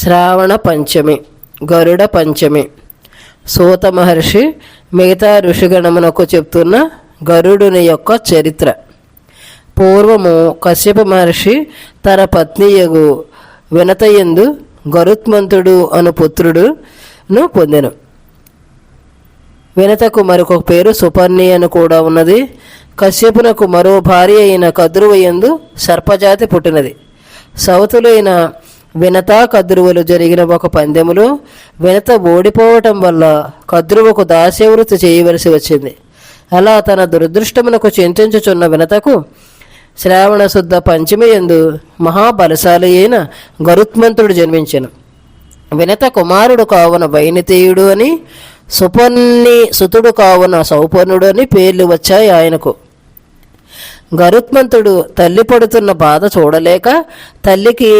శ్రావణ పంచమి గరుడ పంచమి. సూత మహర్షి మిగతా ఋషిగణమునకు చెప్తున్న గరుడుని యొక్క చరిత్ర. పూర్వము కశ్యప మహర్షి తన పత్నియగు వినతయందు గరుత్మంతుడు అను పుత్రుడును పొందెను. వినతకు మరొక పేరు సుపర్ణి అని కూడా ఉన్నది. కశ్యపునకు మరో భార్య అయిన కద్రువయందు సర్పజాతి పుట్టినది. సౌతులైన వినత కద్రువులు జరిగిన ఒక పందెములో వినత ఓడిపోవటం వల్ల కద్రువకు దాస్యవృత్తి చేయవలసి వచ్చింది. అలా తన దురదృష్టమునకు చింతించుచున్న వినతకు శ్రావణ శుద్ధ పంచమి ఎందు మహాబలశాలి అయిన గరుత్మంతుడు జన్మించను. వినత కుమారుడు కావున వైనితేయుడు అని సుపర్ణి సుతుడు కావున సౌపర్ణుడు అని పేర్లు వచ్చాయి ఆయనకు. గరుత్మంతుడు తల్లి పడుతున్న బాధ చూడలేక తల్లికి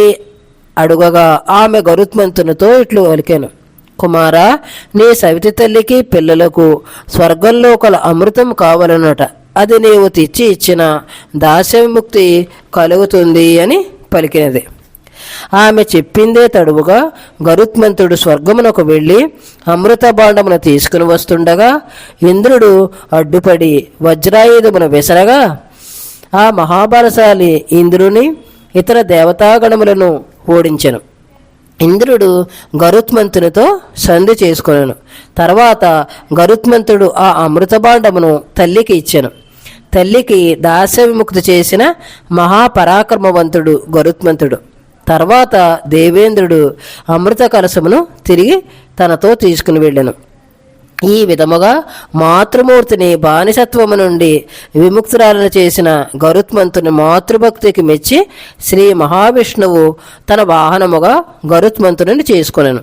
అడుగగా ఆమె గరుత్మంతునితో ఇట్లు పలికాను కుమారా నీ సవితి తల్లికి పిల్లలకు స్వర్గంలో కల అమృతం కావాలన్నట అది నీవు తెచ్చి ఇచ్చిన దాస్యముక్తి కలుగుతుంది అని పలికినది. ఆమె చెప్పిందే తడువుగా గరుత్మంతుడు స్వర్గమునకు వెళ్ళి అమృత బాండమును తీసుకుని వస్తుండగా ఇంద్రుడు అడ్డుపడి వజ్రాయుధమును విసరగా ఆ మహాబలశాలి ఇంద్రుని ఇతర దేవతాగణములను ఓడించెను. ఇంద్రుడు గరుత్మంతునితో సంధి చేసుకొనెను. తర్వాత గరుత్మంతుడు ఆ అమృతభాండమును తల్లికి ఇచ్చెను. తల్లికి దాస్యవిముక్తి చేసిన మహాపరాక్రమవంతుడు గరుత్మంతుడు. తర్వాత దేవేంద్రుడు అమృత కలశమును తిరిగి తనతో తీసుకుని వెళ్ళాను. ఈ విధముగా మాతృమూర్తిని బానిసత్వము నుండి విముక్తురాలను చేసిన గరుత్మంతుని మాతృభక్తికి మెచ్చి శ్రీ మహావిష్ణువు తన వాహనముగా గరుత్మంతుని చేసుకొనెను.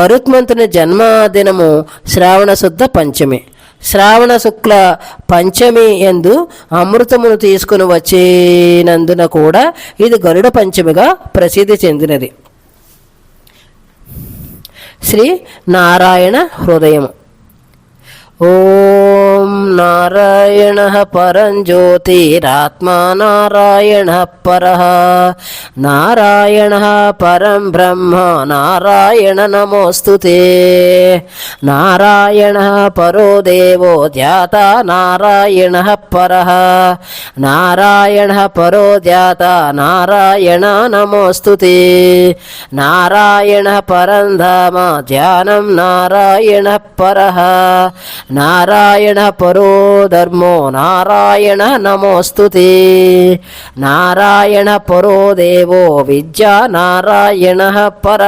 గరుత్మంతుని జన్మదినము శ్రావణ శుద్ధ పంచమి. శ్రావణ శుక్ల పంచమి ఎందు అమృతమును తీసుకుని వచ్చినందున కూడా ఇది గరుడ పంచమిగా ప్రసిద్ధి చెందినది. శ్రీ నారాయణ హృదయము. ఓం నారాయణ పరం జ్యోతిరాత్మా నారాయణ పర. నారాయణ పరం బ్రహ్మ నారాయణ నమోస్తు నారాయణ పరో దేవో ధ్యాత నారాయణ పర. నారాయణ పరో ధ్యాత నారాయణ నమోస్తు నారాయణ పరం ధామ ధ్యానం నారాయణ పర. నారాయణ పరో ధర్మో నారాయణ నమోస్తు నారాయణ పరో దేవో విద్యా నారాయణ పర.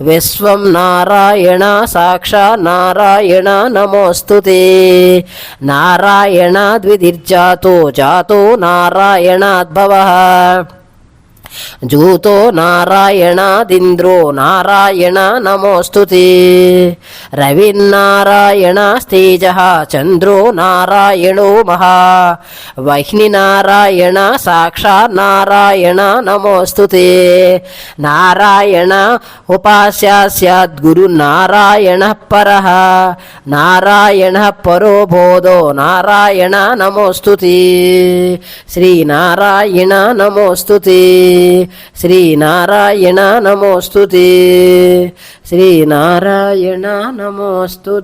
విశ్వం నారాయణ సాక్షా నారాయణ నమోస్తు నారాయణ ద్విదిర్జాతో జాతో నారాయణాద్భవ. జూతో నారాయణాదింద్రో నారాయణ నమోస్తుతి. రవినారాయణ స్తేజ చంద్రో నారాయణో మహా. వహ్ని నారాయణ సాక్షాత్ నారాయణ నారాయణ ఉపాస్యాద్గురు నారాయణ పర. నారాయణ పరో బోధో నారాయణ నమోస్తుతి. శ్రీనారాయణ నమోస్తుతి. శ్రీనారాయణ నమోస్తు శ్రీనారాయణ నమోస్తు